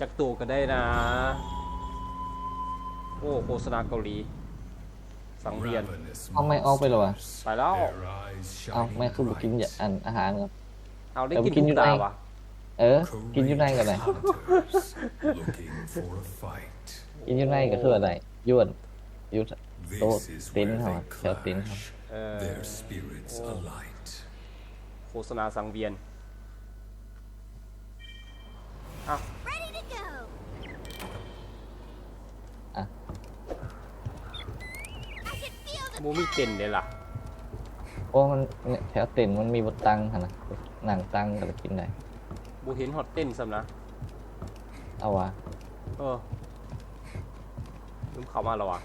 จักตัวก็ได้นะ โอ้โฆษณาเกาหลี สังเวียน เอาไม่ออกไปเหรอวะไปแล้ว เอาไม่คือบุกินอย่าอันอาหารครับเอาได้เอาไปกินกินทุอยู่กไหนตาวะเออ กินอยู่ในกันเลย looking for a fight. กินอยู่ในก็คืออะไรยวนยุดโต๊ะ This is ติ้น where เขา they อะแถวติ้นเขา clash, เออ their spirits alight. โฆษณาสังเวียนอะ Ready มูมีเต็นเลยล่ะโอ้มันเนี่ยแถวเต็นท์มันมีบนตังค่ะนะหนังตังก็จะกินได้บูเห็นฮอตเต้นซ้ำนะเอาวะเออลืมเข้ามาแล้ววะ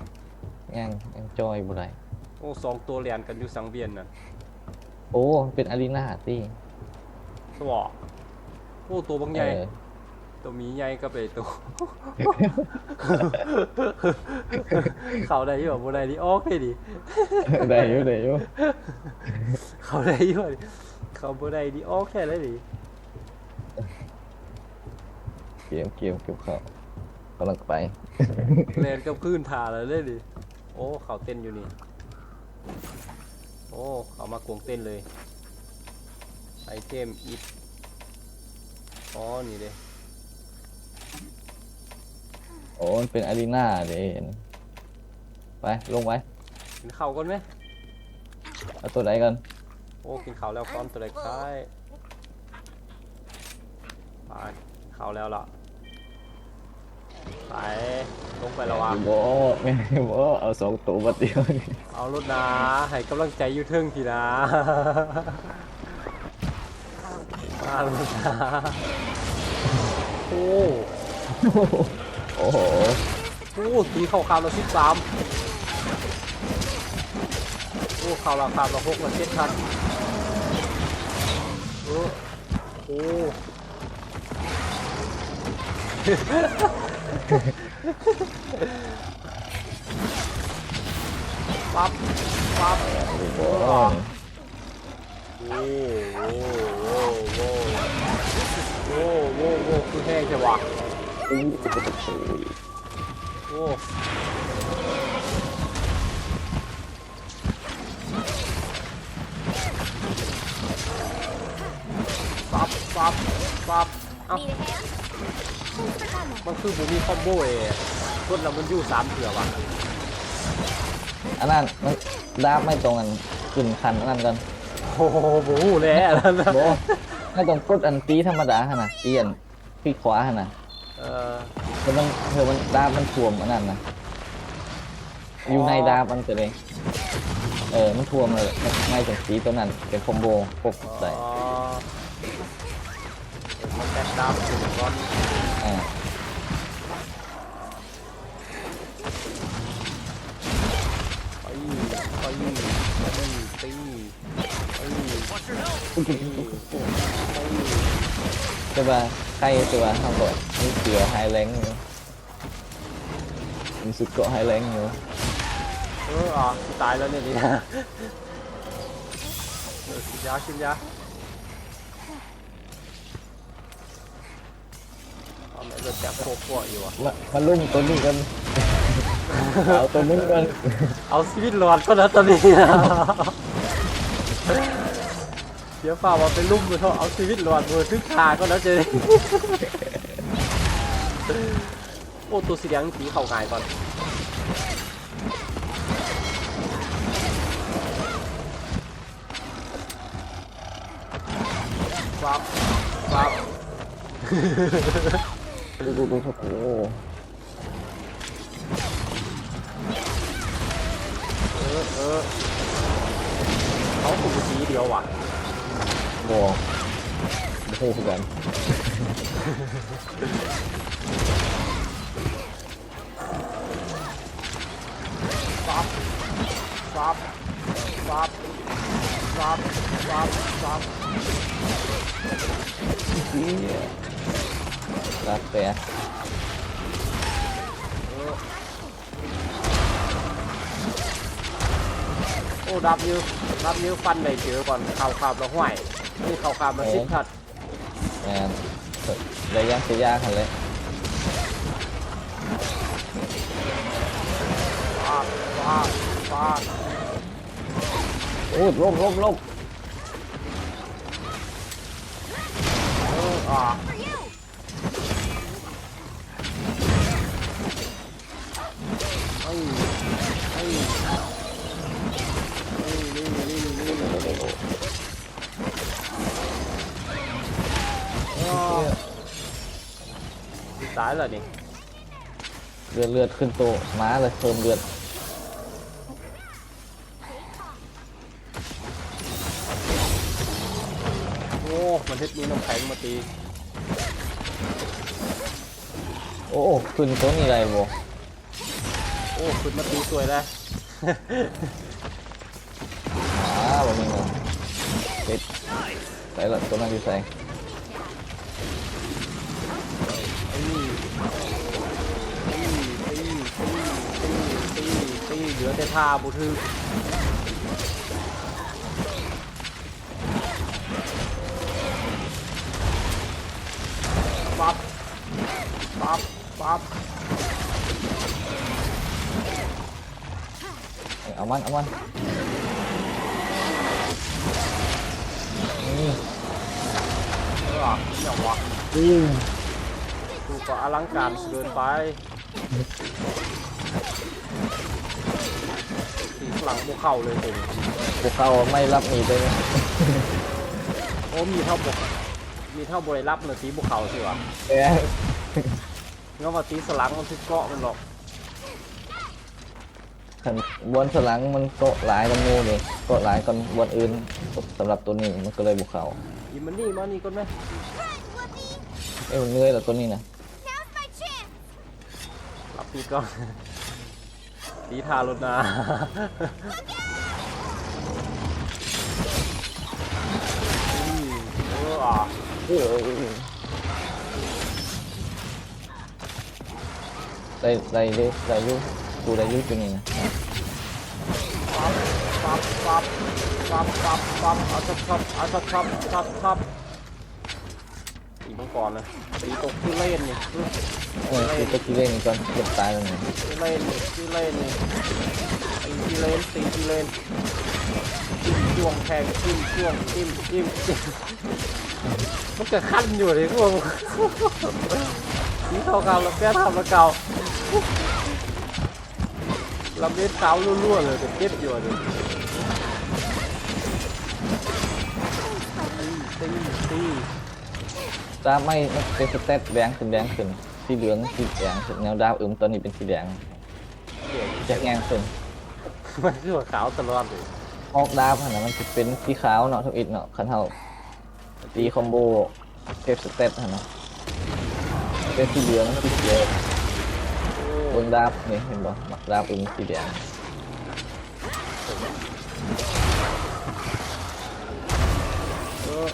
ยังยังจอยบ่ได้โอ้สองตัวเรียนกันอยู่สังเวียนน่ะโอ้เป็นอารีนาที่สวอโอ้ตัวบางใหญ่เออ ตัวหมีใหญ่ก็ไปตัว เขาได้อยู่บ่ได้ดิโอเคดิได้อยู่ได้อยู่เขาได้อยู่ดิเขาบ่ได้ดิโอเคเลยดิเกมเกมเก็บเขากำลังไปเรียนกับคืนทาเลยเลยดิโอ้เขาเต้นอยู่นี่โอ้เขามากวงเต้นเลยไอเทมอิดอ๋อนี่เด้ โอ้มันเป็นอารีนาเด่นไปลงไปกินข้าวก่อนไหมเอาตัวไหนกันโอ้กินข้าวแล้วก้อนตัวเล็กซ้ายไปกินข้าวแล้วล่ะไปลงไปแล้ววะโบไม่โบเอาสองตัวมาเดียวนี่เอารถนะให้กำลังใจอยูเทิงทีนะ มาลถนะโอ้ โอ้โหโอ้ตีเข่าคาวเราสิบสามโอ้ข่าวราคาเราหกเราเจ็ดพันโอ้โหปั๊บปั๊บโอ้โหโอ้โหโอ้โหโอ้โหโอ้โหคือแห้งจะวะ โอ้ปั๊บปั๊บปั๊บเอ้า need a hand. Thanks for coming. มันคือบูมีคอมโบเองกดแล้วมันอยู่สามเถื่อวะอันนั้นมันดาบไม่ตรงกันขึ้นคันอันนั้นกันโอ้โหบูแล้วนั่นนะโบไม่ตรงกดอันตีธรรมดาขนาดเตียนพี่ขวาขนาด เออเธอมันเธอมันดาบมันท่วมอันนั้นนะอยู่ในดาบมันจะเลยเออมันท่วมเลยไม่ไม่ตรงตีตัวนั้นเป็นคอมโบปกใส่อ๋อมันแตกดาวถึงร้อนอ่าไปไปตีตีไป ใช่ป่ะ ใครจะว่าทำก่อนมีเสือไฮแรงอยู่มีสุดเกาะไฮแรงอยู่เอออะตายแล้วเนี่ยนี่นะเออกินยากินยาเอาแม่จะจับโคกอยู่อะมามาลุ่มตัวนี้กันเอาตัวนี้กันเอาชีวิตรอดก็นะตอนนี้เดี๋ยวฝ่ามาเป็นลุ่มเลยเถอะเอาชีวิตรอดมือทึกทาก็แล้วเจโอ้ตัวสีแดงสีเข่าง่ายก่อนปั๊บปั๊บดูดูดูโอ้โหเออเออเขาถูกสีเดียวว่ะ Well, the whole again. ซับซับซับซับซับซับ Yeah. Not bad. โอ้ดับยูดับยูฟันในเชือก่อนข่าวข่าวแล้วห้วย มีเขาขามาสิบทัดแมนระยะเสียยากเลยปาดปาดปาดโอ้ลบลบลบายแล้วนี่เลือดเลือดขึ้นโตะม้าเลยเพิ่มเลือดโอ้มันเฮ็ดมีน้ำแข็งมาตีโอ้ขึ้นตัวนี้ไรบ่โอ้ขึ้นมาตีสวยแล้วม้าบ่มีเงินเด็ดใส่ละตัวนั้นอยู่ใส่ตี ตีตีตีตีตีเหลือแต่ท่าบุทึกปั๊บปั๊บปั๊บเอามันเอามันนี่เอออย่างวะอืม ดูก็อลังการเกินไปสีหลังพวกเข้าเลยเต็มพวกเขาไม่รับหนีไปเลยโอ้มีเท่าบกมีเท่าบริรับเนอะสีบุกเขาสิวะแอ๊ะงั้นว่าตีสลังมันคือเกาะมันหรอกขันบวนสลังมันโตะหลายกันมูนี่โตะหลายกันบวนอื่นสำหรับตัวนี้มันก็เลยบุกเขาอีมันนี่มานี่ก่อนไหม Run, Whoopi. เอ้ยมันเหนื่อยเหรอตัวนี้นะ Now's my chance. รับปีก่อนตีทารถนาอืมเอออะเออได้ได้ได้ได้อยุกูได้อยุตัวนี้นะปั๊บปั๊บปั๊บปั๊บปั๊บเอาชับชับเอาชับชับชับชับ ตีมังกรนะตีตกที่เล่นนี่เออกูจะกินเล่นก่อนเกือบตายแล้วเนี่ยที่เล่นนี่ที่เล่นนี่ตีที่เล่นตีที่เล่นจิ้มช่วงแทงจิ้มช่วงจิ้มจิ้มจิ้มมันจะขั้นอยู่เลยพวกสีเทาเก่าแล้วแก้ทำแล้วเก่าลำเล็ดเท้ารั่วๆเลยแต่เจ็บอยู่เลยตีตีตี ดาบไม่มันเป็นสเตตแดงขึ้นแดงขึ้นสีเหลืองสีแดงขึ้นแนวดาบอึมตอนนี้เป็นสีแดงเก่งแจกแงงขึ้นมันคือว่าขาวตลอดเลยออกดาบขนาดมันจะเป็นสีขาวเนาะทุกอิดเนาะคันเท่าตีคอมโบเก็บสเตตขนาดเป็นสีเหลืองสีเขียวโอ้บนดาบนี่เห็นบ่มักดาบอึมสีแดงเออ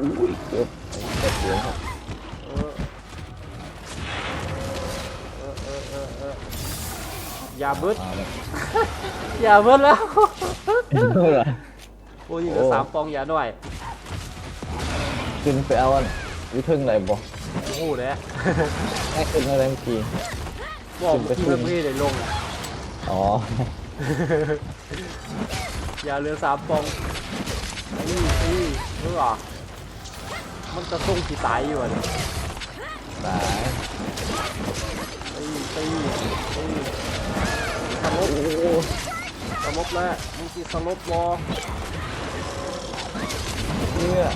อุ้ยเกือบเกือบเหลืองครับเออเออเออเออเอออย่าเบิดมาเลยอย่าเบิดแล้วเท่าไหร่โอ้ยยิงกับโอ้สามปองอย่าหน่อย ขึ้นไปเอาอันวิทึ่งไหนบ่โอ้โหเลยให้ขึ้นอะไรเมื่อกี้ บอกขึ้นไปที่ขึ้มันนไม่ได้ลงอ๋อ อย่าเหลือสามปองนี่นี่เออ มันจะส่งกี่ตายอยู่อะเนี่ยตายตีตีตีสลบโอ้โหสลบแล้วมึงจีสลบวอเนี่ย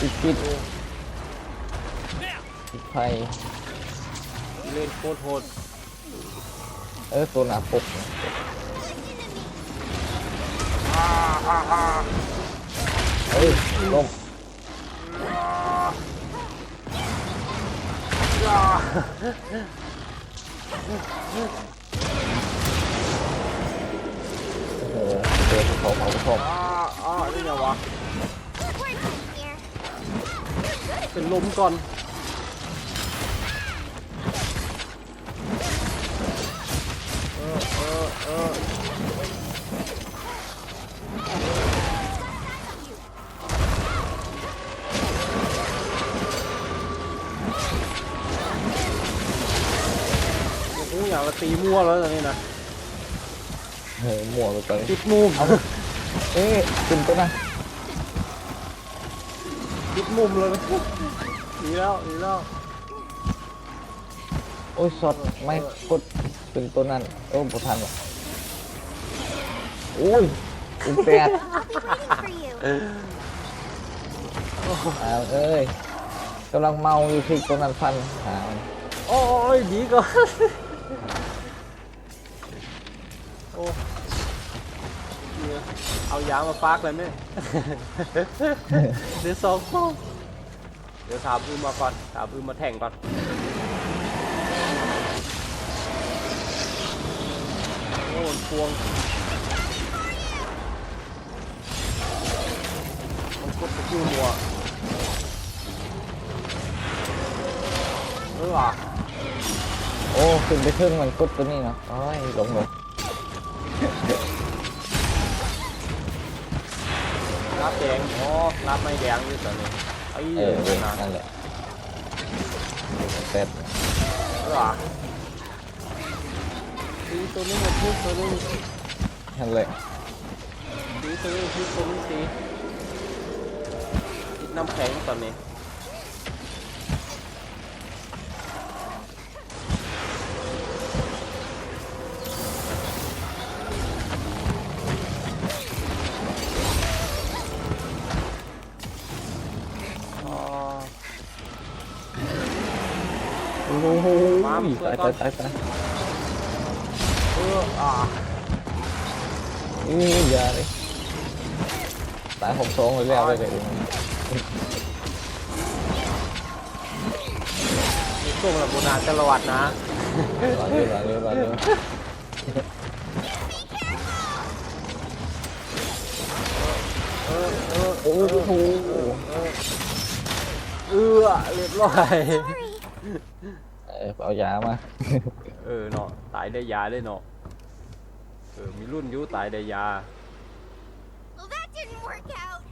ติดติดติดไฟเล่นโคตรโหดเออตัวหนาปกเนี่ยอ่าอ่าอ่าเอ้ยลมอ่า โอ้โหเจอภูเขาเผาภูเขาอ่าอ่านี่ไงวะ เป็นลมก่อน เออเออเออ ตีมั่วแล้วตอนนี้นะเฮ้ยหมวกไปติดมุมเอ๊ะขึ้นตัวนะติดมุมเลยหนีแล้วหนีแล้วโอ้ยช็อตไม่กดขึ้นตัวนั้นโอ้บุทันว่ะโอ้ยอุ้มแปด I'll be waiting for you. อ่าเอ้ยกำลังเมาอยู่ที่ตัวนั้นฟันหามันโอ้ยหนีก่อน โอ้เนี่ยเอายางมาฟากเลยไหมเดี๋ยวสองฟองเดี๋ยวถามอืมมาก่อนถามอืมมาแข่งก่อนโอ้มันพวงมันกดตะกิ้วมัวเออว่ะโอ้ขึ้นไปครึ่งมันกดตัวนี้เนาะโอ้ยหลงเลย รับแดงอ๋อรับไม่แดงอยู่ตอนนี้ไอ้เอเหี้อยเว้ยนานนั่นแหละเสร็จเออว่ะตีตัวนี้มาทุบตัวนี้นั่นแหละตีตัวนี้ทุบตัวนี้ตีติดน้ำแข็งตอนนี้ โหมาตายตายตายตายเอออะนี่อย่าเลยตายหกสองเลยแล้วไปเลยมีช่วงระบุนาจะระวัดนะรอเร็วรอเร็วรอเร็วเออเออโอ้โหเออเรียบร้อย เออเอายามา เออเนาะตายได้ยาได้เนาะเออมีรุ่นอยุตายได้ยา Well, that didn't work out.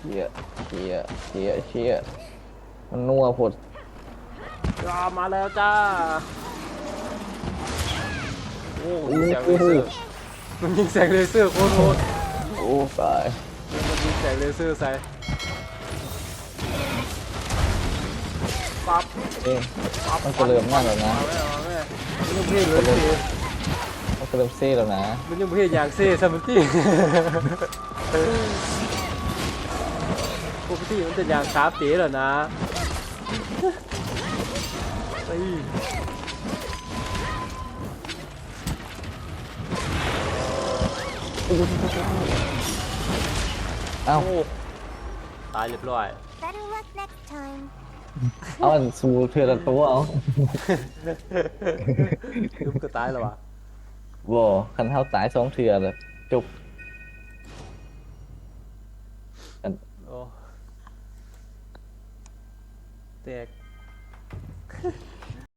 เชี่ยเชี่ยเชี่ยเชี่ยมันนัวผดยามาแล้วจ้า โอ้ยิงแสงเลเซอร์มันยิงแสงเลเซอร์โคตรโหดโอ้ตายมันยิงแสงเลเซอร์ใส่ ปั๊บเอ๊ะปั๊บมันจะเริ่มมากแล้วนะ เอาแม่เอาแม่มันยังเพ่เลยสิมันก็เริ่มเซ่แล้วนะมันยังเพ่อย่างเซ่ซัมตี้ปกติมันจะอย่างคาเป๋แล้วนะเฮ้ยเอ้าโอ้ตายเรียบร้อย Better luck next time. เอาอันสูเทือละตัวเอายุบก็ตายแล้ววะบ่คันเท้าตายสองเทือเลยจุกโอ้แตก